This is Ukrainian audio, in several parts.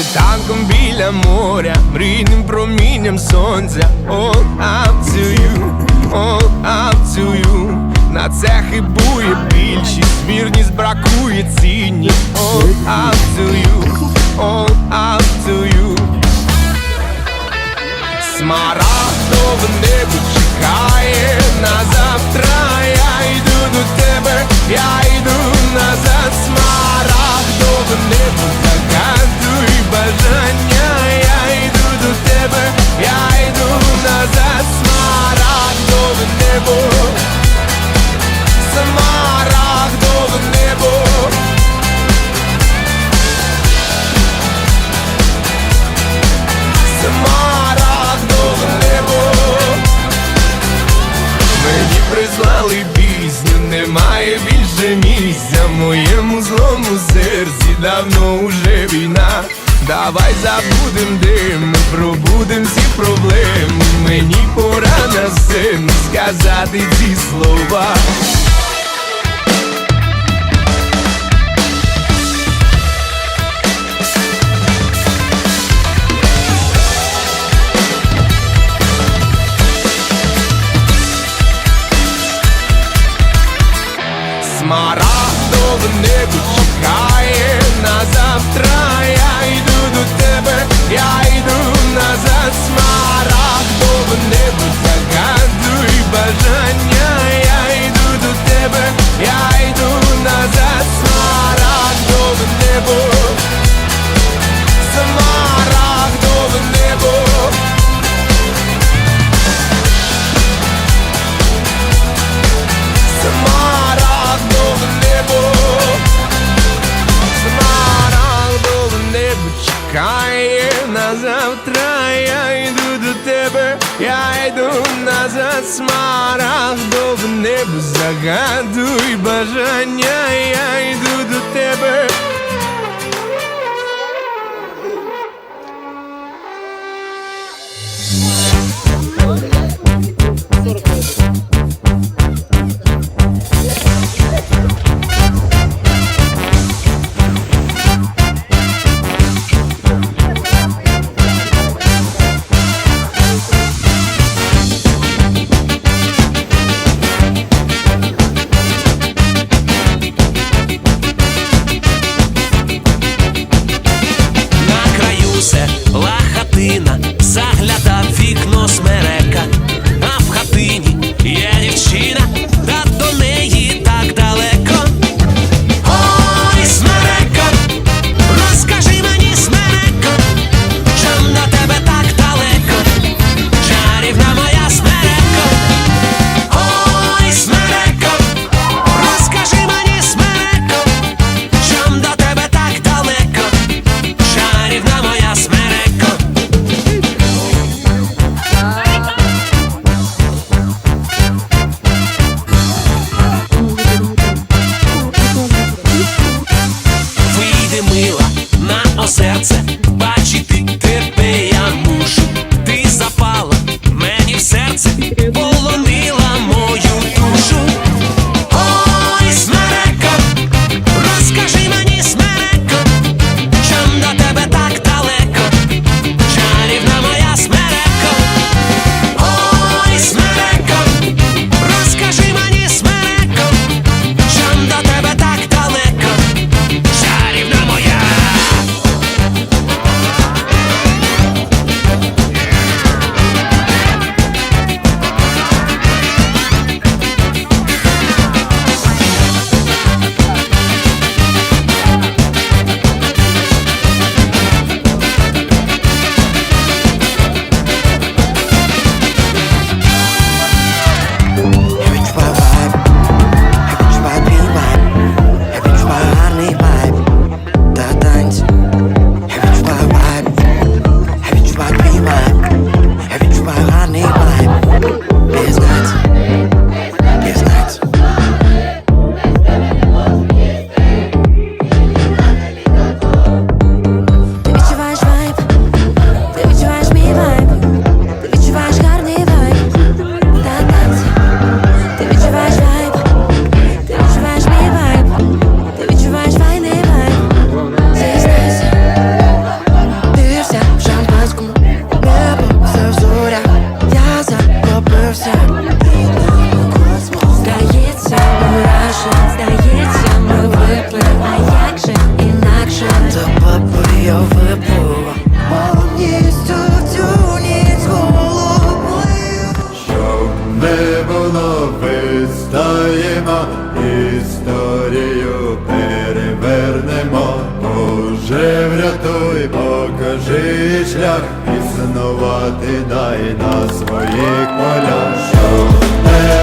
світанком біля моря, мрійним промінням сонця. All up to you, all up to you На це хибує більшість, вірність бракує цінність. All up to you, all up to you Смарагдове небо чекає на завтра. Я йду до тебе, я йду назад. Смарагдове небо загадуй бажання. Я йду до тебе, я йду назад. Смарагдове небо, давно уже війна. Давай забудем дим, пробудем всі проблеми. Мені пора на син сказати ці слова. Я йду назад, смарагдов неб загадуй бажання, я йду до тебе. Сорок покажи шлях, пізнавати дай на своїх полях.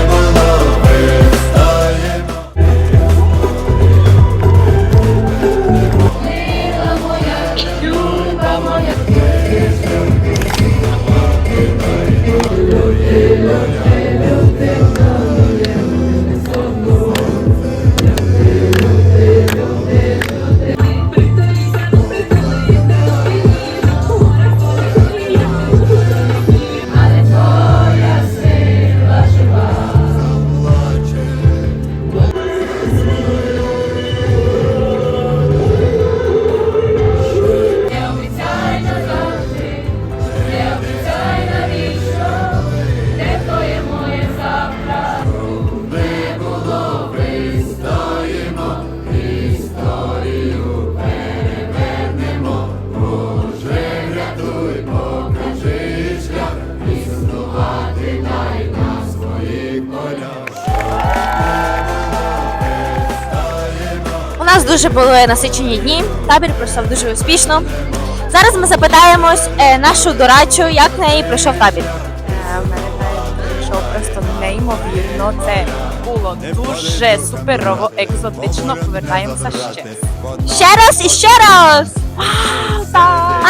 нас дуже були насичені дні. Табір пройшов дуже успішно. Зараз ми запитаємось е, нашу дорадчу, як в неї пройшов табір. Е, У мене пройшов просто неймовірно. Це було дуже суперово, екзотично. Повертаємося ще. Ще раз і ще раз. Вау, так!